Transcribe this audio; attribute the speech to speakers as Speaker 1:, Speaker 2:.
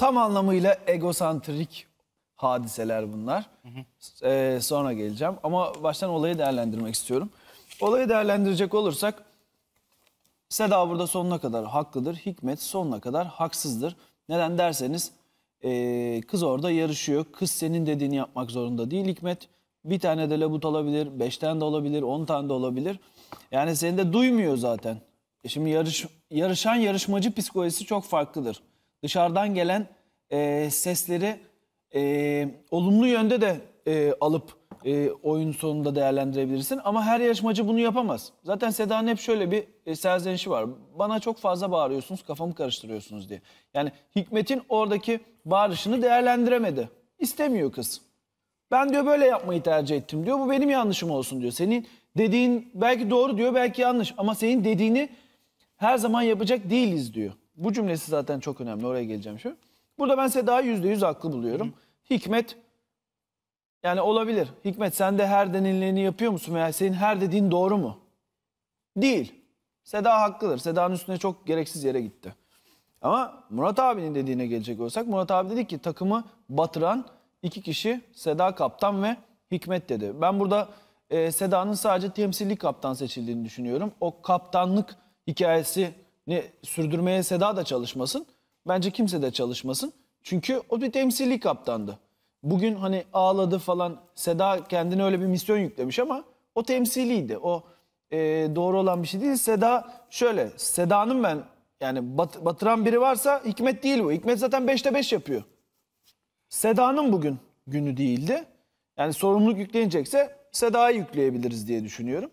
Speaker 1: tam anlamıyla egosantrik hadiseler bunlar. Ee, sonra geleceğim ama baştan olayı değerlendirmek istiyorum. Olayı değerlendirecek olursak Seda burada sonuna kadar haklıdır. Hikmet sonuna kadar haksızdır. Neden derseniz eee, kız orada yarışıyor. Kız senin dediğini yapmak zorunda değil Hikmet. Bir tane de labut olabilir, beş tane de olabilir, on tane de olabilir. Yani seni de duymuyor zaten. E Şimdi yarış, yarışan yarışmacı psikolojisi çok farklıdır. Dışarıdan gelen eee, sesleri eee, olumlu yönde de eee, alıp e, oyun sonunda değerlendirebilirsin. Ama her yarışmacı bunu yapamaz. Zaten Seda'nın hep şöyle bir e, serzenişi var. Bana çok fazla bağırıyorsunuz, kafamı karıştırıyorsunuz diye. Yani Hikmet'in oradaki bağırışını değerlendiremedi. İstemiyor kız. Ben diyor böyle yapmayı tercih ettim diyor. Bu benim yanlışım olsun diyor. Senin dediğin belki doğru diyor, belki yanlış. Ama senin dediğini her zaman yapacak değiliz diyor. Bu cümlesi zaten çok önemli. Oraya geleceğim şu. Burada ben Seda'yı yüzde yüz haklı buluyorum. Hikmet yani olabilir. Hikmet sen de her denileni yapıyor musun veya senin her dediğin doğru mu? Değil. Seda haklıdır. Seda'nın üstüne çok gereksiz yere gitti. Ama Murat abinin dediğine gelecek olsak Murat abi dedi ki takımı batıran iki kişi Seda kaptan ve Hikmet dedi. Ben burada e, Seda'nın sadece temsilli kaptan seçildiğini düşünüyorum. O kaptanlık hikayesini sürdürmeye Seda da çalışmasın. Bence kimse de çalışmasın. Çünkü o bir temsilli kaptandı. Bugün hani ağladı falan Seda kendine öyle bir misyon yüklemiş ama o temsiliydi. O e, doğru olan bir şey değil. Seda şöyle Seda'nın ben yani bat- batıran biri varsa Hikmet değil bu. Hikmet zaten 5'te 5 yapıyor. Seda'nın bugün günü değildi. Yani sorumluluk yükleyecekse Seda'yı yükleyebiliriz diye düşünüyorum.